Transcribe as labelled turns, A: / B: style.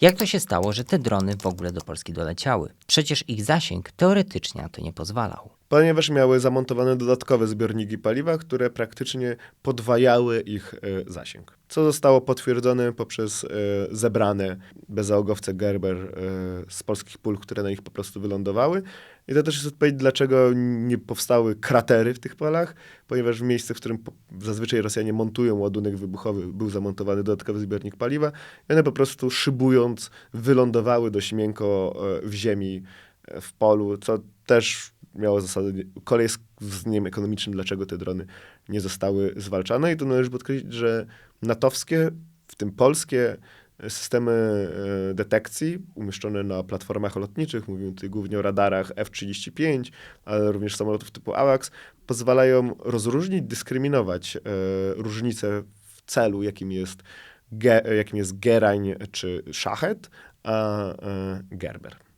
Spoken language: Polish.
A: Jak to się stało, że te drony w ogóle do Polski doleciały? Przecież ich zasięg teoretycznie na to nie pozwalał.
B: Ponieważ miały zamontowane dodatkowe zbiorniki paliwa, które praktycznie podwajały ich e, zasięg. Co zostało potwierdzone poprzez e, zebrane bezzałogowce Gerber e, z polskich pól, które na nich po prostu wylądowały. I to też jest odpowiedź, dlaczego nie powstały kratery w tych polach, ponieważ w miejsce, w którym zazwyczaj Rosjanie montują ładunek wybuchowy, był zamontowany dodatkowy zbiornik paliwa i one po prostu szybując wylądowały dość miękko w ziemi w polu, co też miało zasadę, kolej jest względem ekonomicznym, dlaczego te drony nie zostały zwalczane i to należy podkreślić, że natowskie, w tym polskie e, systemy e, detekcji umieszczone na platformach lotniczych, mówimy tutaj głównie o radarach F-35, ale również samolotów typu AWACS, pozwalają rozróżnić, dyskryminować e, różnice w celu, jakim jest, ge, jakim jest Gerań czy Szachet, a e, Gerber.